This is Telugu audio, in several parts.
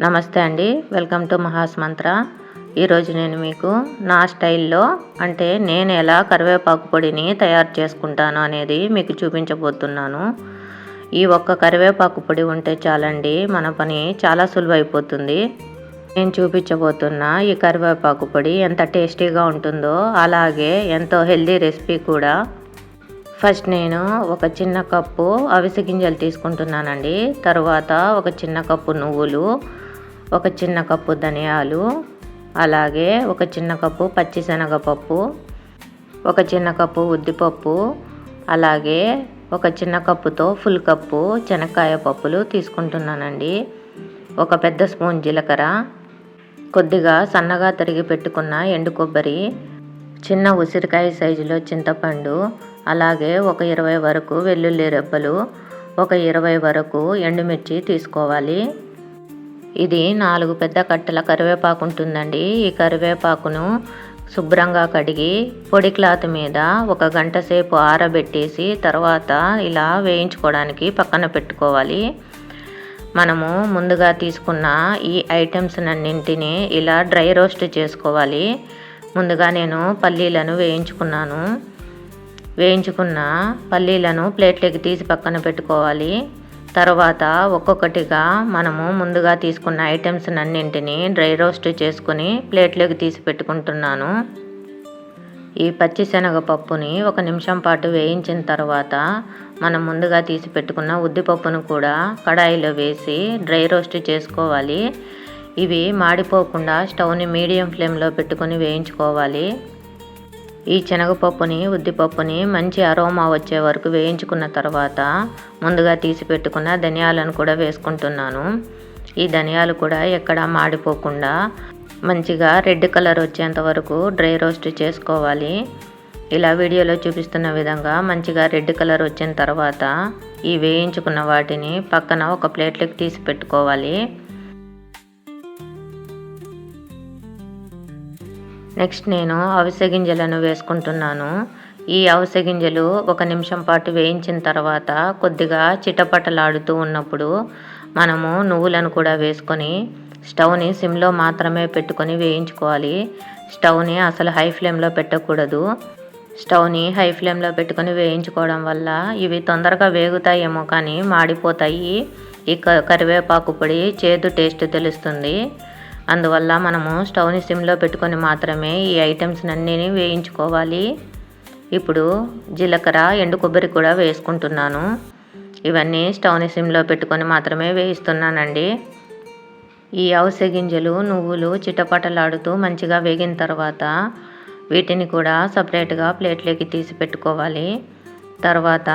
నమస్తే అండి. వెల్కమ్ టు మహాస్ మంత్ర. ఈరోజు నేను మీకు నా స్టైల్లో అంటే నేను ఎలా కరివేపాకు పొడిని తయారు చేసుకుంటాను అనేది మీకు చూపించబోతున్నాను. ఈ ఒక్క కరివేపాకు పొడి ఉంటే చాలండి మన పని చాలా సులువైపోతుంది. నేను చూపించబోతున్న ఈ కరివేపాకు పొడి ఎంత టేస్టీగా ఉంటుందో అలాగే ఎంతో హెల్దీ రెసిపీ కూడా. ఫస్ట్ నేను ఒక చిన్న కప్పు అవిసె గింజలు తీసుకుంటున్నానండి. తర్వాత ఒక చిన్న కప్పు నువ్వులు ఒక చిన్న కప్పు ధనియాలు అలాగే ఒక చిన్న కప్పు పచ్చిశనగపప్పు ఒక చిన్న కప్పు ఉద్దిపప్పు అలాగే ఒక చిన్న కప్పుతో ఫుల్ కప్పు శనక్కాయ పప్పులు తీసుకుంటున్నానండి. ఒక పెద్ద స్పూన్ జీలకర్ర కొద్దిగా సన్నగా తరిగి పెట్టుకున్న ఎండు కొబ్బరి చిన్న ఉసిరికాయ సైజులో చింతపండు అలాగే ఒక ఇరవై వరకు వెల్లుల్లి రెబ్బలు ఒక ఇరవై వరకు ఎండుమిర్చి తీసుకోవాలి. ఇది నాలుగు పెద్ద కట్టెల కరివేపాకు ఉంటుందండి. ఈ కరివేపాకును శుభ్రంగా కడిగి పొడి క్లాత్ మీద ఒక గంట సేపు ఆరబెట్టేసి తర్వాత ఇలా వేయించుకోవడానికి పక్కన పెట్టుకోవాలి. మనము ముందుగా తీసుకున్న ఈ ఐటమ్స్ అన్నింటినీ ఇలా డ్రై రోస్ట్ చేసుకోవాలి. ముందుగా నేను పల్లీలను వేయించుకున్నాను. వేయించుకున్న పల్లీలను ప్లేట్లోకి తీసి పక్కన పెట్టుకోవాలి. తర్వాత ఒక్కొక్కటిగా మనము ముందుగా తీసుకున్న ఐటమ్స్ అన్నింటినీ డ్రై రోస్ట్ చేసుకుని ప్లేట్లోకి తీసి పెట్టుకుంటున్నాను. ఈ పచ్చిశనగపప్పుని ఒక నిమిషం పాటు వేయించిన తర్వాత మనం ముందుగా తీసి పెట్టుకున్న ఉద్దిపప్పును కూడా కడాయిలో వేసి డ్రై రోస్ట్ చేసుకోవాలి. ఇవి మాడిపోకుండా స్టవ్ని మీడియం ఫ్లేమ్లో పెట్టుకొని వేయించుకోవాలి. ఈ శనగపప్పుని ఉద్దిపప్పుని మంచి అరోమా వచ్చే వరకు వేయించుకున్న తర్వాత ముందుగా తీసి పెట్టుకున్న ధనియాలను కూడా వేసుకుంటున్నాను. ఈ ధనియాలు కూడా ఎక్కడ మాడిపోకుండా మంచిగా రెడ్ కలర్ వచ్చేంత వరకు డ్రై రోస్ట్ చేసుకోవాలి. ఇలా వీడియోలో చూపిస్తున్న విధంగా మంచిగా రెడ్ కలర్ వచ్చిన తర్వాత ఈ వేయించుకున్న వాటిని పక్కన ఒక ప్లేట్లోకి తీసి పెట్టుకోవాలి. నెక్స్ట్ నేను అవిసె గింజలను వేసుకుంటున్నాను. ఈ అవిసె గింజలు ఒక నిమిషం పాటు వేయించిన తర్వాత కొద్దిగా చిటపటలాడుతూ ఉన్నప్పుడు మనము నువ్వులను కూడా వేసుకొని స్టవ్ని సిమ్లో మాత్రమే పెట్టుకొని వేయించుకోవాలి. స్టవ్ని అసలు హై ఫ్లేమ్లో పెట్టకూడదు. స్టవ్ని హై ఫ్లేమ్లో పెట్టుకొని వేయించుకోవడం వల్ల ఇవి తొందరగా వేగుతాయేమో కానీ మాడిపోతాయి. ఈ కరివేపాకు పొడి చేదు టేస్ట్ తెలుస్తుంది. అందువల్ల మనము స్టవ్ని సిమ్లో పెట్టుకొని మాత్రమే ఈ ఐటమ్స్ అన్నీ వేయించుకోవాలి. ఇప్పుడు జీలకర్ర ఎండు కొబ్బరి కూడా వేసుకుంటున్నాను. ఇవన్నీ స్టవ్ని సిమ్లో పెట్టుకొని మాత్రమే వేయిస్తున్నానండి. ఈ అవసె గింజలు నువ్వులు చిటపటలాడుతూ మంచిగా వేగిన తర్వాత వీటిని కూడా సపరేట్గా ప్లేట్లోకి తీసి పెట్టుకోవాలి. తర్వాత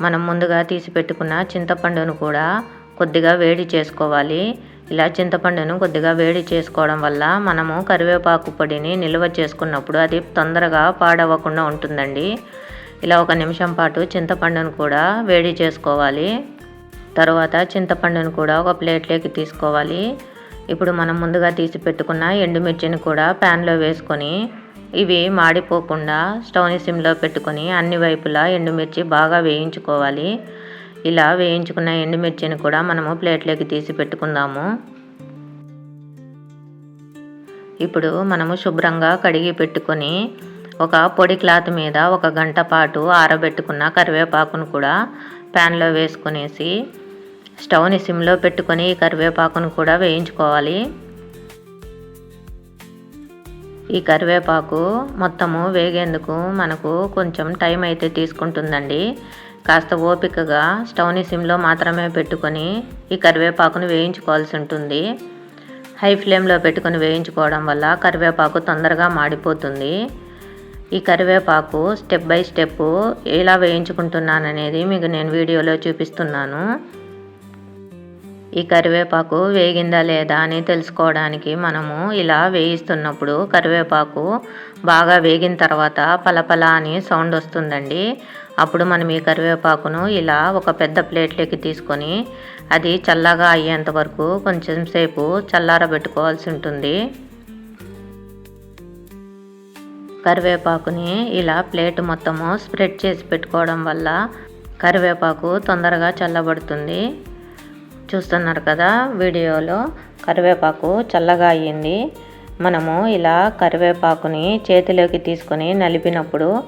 మనం ముందుగా తీసి పెట్టుకున్న చింతపండును కూడా కొద్దిగా వేడి చేసుకోవాలి. ఇలా చింతపండును కొద్దిగా వేడి చేసుకోవడం వల్ల మనము కరివేపాకు పొడిని నిల్వ చేసుకున్నప్పుడు అది తొందరగా పాడవకుండా ఉంటుందండి. ఇలా ఒక నిమిషం పాటు చింతపండును కూడా వేడి చేసుకోవాలి. తర్వాత చింతపండును కూడా ఒక ప్లేట్లోకి తీసుకోవాలి. ఇప్పుడు మనం ముందుగా తీసి పెట్టుకున్న ఎండుమిర్చిని కూడా ప్యాన్లో వేసుకొని ఇవి మాడిపోకుండా స్టవ్ని సిమ్లో పెట్టుకొని అన్ని వైపులా ఎండుమిర్చి బాగా వేయించుకోవాలి. ఇలా వేయించుకున్న ఎండుమిర్చిని కూడా మనము ప్లేట్లోకి తీసి పెట్టుకుందాము. ఇప్పుడు మనము శుభ్రంగా కడిగి పెట్టుకొని ఒక పొడి క్లాత్ మీద ఒక గంట పాటు ఆరబెట్టుకున్న కరివేపాకును కూడా ప్యాన్లో వేసుకునేసి స్టవ్ని సిమ్లో పెట్టుకొని ఈ కరివేపాకును కూడా వేయించుకోవాలి. ఈ కరివేపాకు మొత్తము వేగేందుకు మనకు కొంచెం టైం అయితే తీసుకుంటుందండి. కాస్త ఓపికగా స్టవ్ని సిమ్లో మాత్రమే పెట్టుకొని ఈ కరివేపాకును వేయించుకోవాల్సి ఉంటుంది. హై ఫ్లేమ్లో పెట్టుకొని వేయించుకోవడం వల్ల కరివేపాకు తొందరగా మాడిపోతుంది. ఈ కరివేపాకు స్టెప్ బై స్టెప్ ఎలా వేయించుకుంటున్నాననేది మీకు నేను వీడియోలో చూపిస్తున్నాను. ఈ కరివేపాకు వేగిందా లేదా అని తెలుసుకోవడానికి మనము ఇలా వేయిస్తున్నప్పుడు కరివేపాకు బాగా వేగిన తర్వాత పలపల అని సౌండ్ వస్తుందండి. అప్పుడు మనం ఈ కరివేపాకును ఇలా ఒక పెద్ద ప్లేట్లోకి తీసుకొని అది చల్లగా అయ్యేంత వరకు కొంచెం సేపు చల్లారబెట్టుకోవాల్సి ఉంటుంది. కరివేపాకుని ఇలా ప్లేట్ మొత్తము స్ప్రెడ్ చేసి పెట్టుకోవడం వల్ల కరివేపాకు తొందరగా చల్లబడుతుంది. చూస్తున్నారు కదా వీడియోలో. కరివేపాకు చల్లగా అయ్యింది. మనము ఇలా కరివేపాకుని చేతిలోకి తీసుకొని నలిపినప్పుడు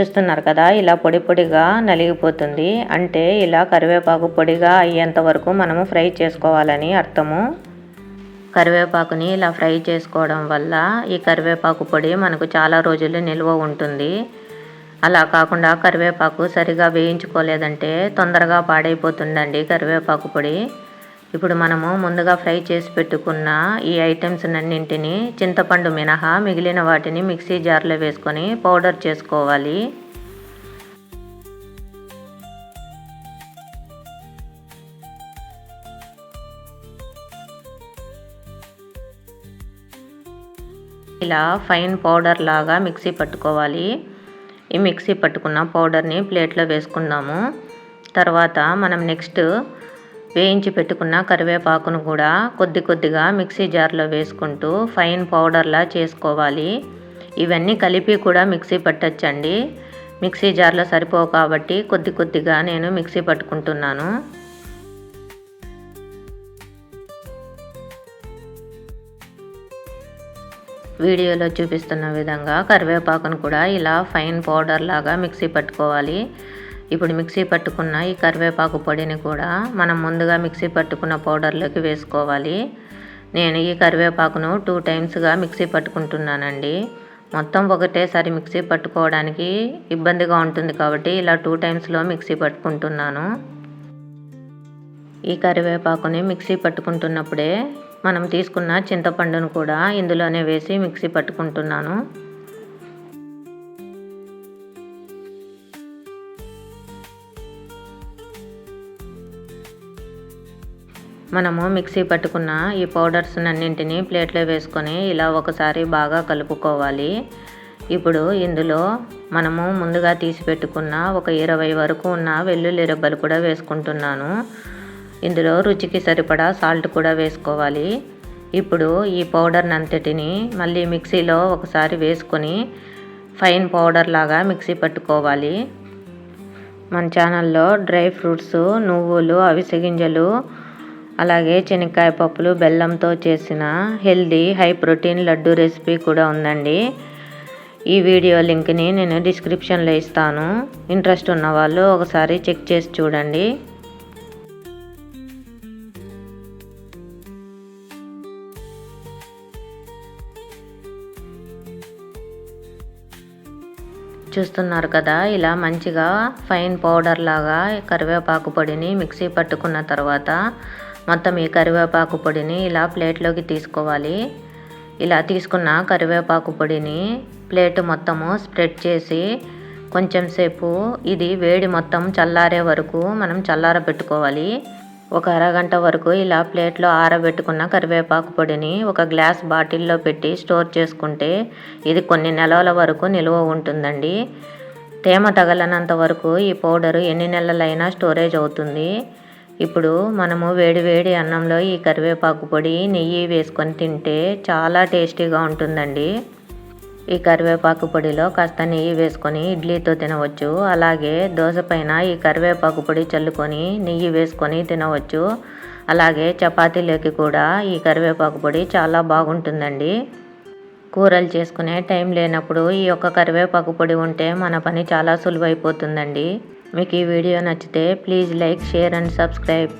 చూస్తున్నారు కదా ఇలా పొడి పొడిగా నలిగిపోతుంది. అంటే ఇలా కరివేపాకు పొడిగా అయ్యేంత వరకు మనము ఫ్రై చేసుకోవాలని అర్థము. కరివేపాకుని ఇలా ఫ్రై చేసుకోవడం వల్ల ఈ కరివేపాకు పొడి మనకు చాలా రోజులు నిల్వ ఉంటుంది. అలా కాకుండా కరివేపాకు సరిగా వేయించుకోలేదంటే తొందరగా పాడైపోతుందండి కరివేపాకు పొడి. ఇప్పుడు మనము ముందుగా ఫ్రై చేసి పెట్టుకున్న ఈ ఐటమ్స్ అన్నింటిని చింతపండు మినహా మిగిలిన వాటిని మిక్సీ జార్లో వేసుకొని పౌడర్ చేసుకోవాలి. ఇలా ఫైన్ పౌడర్ లాగా మిక్సీ పట్టుకోవాలి. ఈ మిక్సీ పట్టుకున్న పౌడర్ని ప్లేట్లో వేసుకుందాము. తర్వాత మనం నెక్స్ట్ వేయించి పెట్టుకున్న కరివేపాకును కూడా కొద్ది కొద్దిగా మిక్సీ జార్లో వేసుకుంటూ ఫైన్ పౌడర్లా చేసుకోవాలి. ఇవన్నీ కలిపి కూడా మిక్సీ పట్టచ్చండి. మిక్సీ జార్లో సరిపోవు కాబట్టి కొద్ది కొద్దిగా నేను మిక్సీ పట్టుకుంటున్నాను. వీడియోలో చూపిస్తున్న విధంగా కరివేపాకును కూడా ఇలా ఫైన్ పౌడర్ లాగా మిక్సీ పట్టుకోవాలి. ఇప్పుడు మిక్సీ పట్టుకున్న ఈ కరివేపాకు పొడిని కూడా మనం ముందుగా మిక్సీ పట్టుకున్న పౌడర్లోకి వేసుకోవాలి. నేను ఈ కరివేపాకును టూ టైమ్స్గా మిక్సీ పట్టుకుంటున్నానండి. మొత్తం ఒకటేసారి మిక్సీ పట్టుకోవడానికి ఇబ్బందిగా ఉంటుంది కాబట్టి ఇలా టూ టైమ్స్లో మిక్సీ పట్టుకుంటున్నాను. ఈ కరివేపాకుని మిక్సీ పట్టుకుంటున్నప్పుడే మనం తీసుకున్న చింతపండును కూడా ఇందులోనే వేసి మిక్సీ పట్టుకుంటున్నాను. మనము మిక్సీ పట్టుకున్న ఈ పౌడర్స్ అన్నింటినీ ప్లేట్లో వేసుకొని ఇలా ఒకసారి బాగా కలుపుకోవాలి. ఇప్పుడు ఇందులో మనము ముందుగా తీసి పెట్టుకున్న ఒక ఇరవై వరకు ఉన్న వెల్లుల్లి రెబ్బలు కూడా వేసుకుంటున్నాను. ఇందులో రుచికి సరిపడా సాల్ట్ కూడా వేసుకోవాలి. ఇప్పుడు ఈ పౌడర్ అంతటిని మళ్ళీ మిక్సీలో ఒకసారి వేసుకొని ఫైన్ పౌడర్ లాగా మిక్సీ పట్టుకోవాలి. మన ఛానల్లో డ్రై ఫ్రూట్స్ నువ్వులు అవిసె గింజలు అలాగే శనక్కాయ పప్పులు బెల్లంతో చేసిన healthy high protein laddu recipe కూడా ఉందండి. ఈ వీడియో లింక్ని నేను డిస్క్రిప్షన్లో ఇస్తాను. ఇంట్రెస్ట్ ఉన్న వాళ్ళు ఒకసారి చెక్ చేసి చూడండి. చూస్తున్నారు కదా ఇలా మంచిగా ఫైన్ పౌడర్ లాగా కరివేపాకు పొడిని మిక్సీ పట్టుకున్న తర్వాత మొత్తం ఈ కరివేపాకు పొడిని ఇలా ప్లేట్లోకి తీసుకోవాలి. ఇలా తీసుకున్న కరివేపాకు పొడిని ప్లేట్ మొత్తము స్ప్రెడ్ చేసి కొంచెం సేపు ఇది వేడి మొత్తం చల్లారే వరకు మనం చల్లార పెట్టుకోవాలి ఒక అరగంట వరకు ఇలా ప్లేట్లో ఆరబెట్టుకున్న కరివేపాకు పొడిని ఒక గ్లాస్ బాటిల్లో పెట్టి స్టోర్ చేసుకుంటే ఇది కొన్ని నెలల వరకు నిల్వ ఉంటుందండి. తేమ తగలనంత వరకు ఈ పౌడరు ఎన్ని నెలలైనా స్టోరేజ్ అవుతుంది. ఇప్పుడు మనము వేడి వేడి అన్నంలో ఈ కరివేపాకు పొడి నెయ్యి వేసుకొని తింటే చాలా టేస్టీగా ఉంటుందండి. ఈ కరివేపాకు పొడిలో కాస్త నెయ్యి వేసుకొని ఇడ్లీతో తినవచ్చు. అలాగే దోశ పైన ఈ కరివేపాకు పొడి చల్లుకొని నెయ్యి వేసుకొని తినవచ్చు. అలాగే చపాతీలోకి కూడా ఈ కరివేపాకు పొడి చాలా బాగుంటుందండి. కూరలు చేసుకునే టైం లేనప్పుడు ఈ యొక్క కరివేపాకు పొడి ఉంటే మన పని చాలా సులువైపోతుందండి. మీకు ఈ వీడియో నచ్చితే please like share and subscribe.